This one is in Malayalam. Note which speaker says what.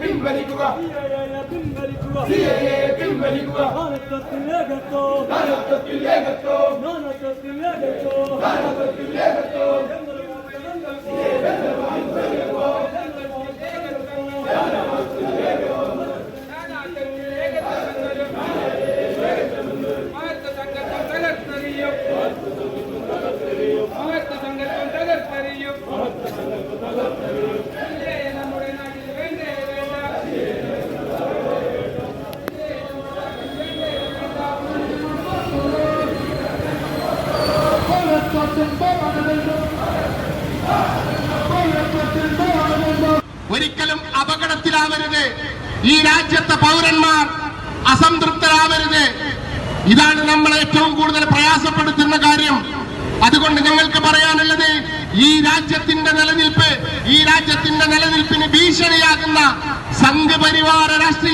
Speaker 1: പിൻവലിക്കുക.
Speaker 2: പിൻവലിക്കുക.
Speaker 1: C A പിൻവലിക്കുക
Speaker 2: നാനത്വത്തിലേകത്തോ.
Speaker 3: ഒരിക്കലും അപകടത്തിലാവരുത്. ഈ രാജ്യത്തെ പൗരന്മാർ അസംതൃപ്തരാവരുത്. ഇതാണ് നമ്മൾ ഏറ്റവും കൂടുതൽ പ്രയാസപ്പെടുത്തുന്ന കാര്യം. അതുകൊണ്ട് ഞങ്ങൾക്ക് പറയാനുള്ളത് ഈ രാജ്യത്തിന്റെ നിലനിൽപ്പ് ഈ രാജ്യത്തിന്റെ നിലനിൽപ്പിന് ഭീഷണിയാകുന്ന സംഘപരിവാര രാഷ്ട്രീയത്തെ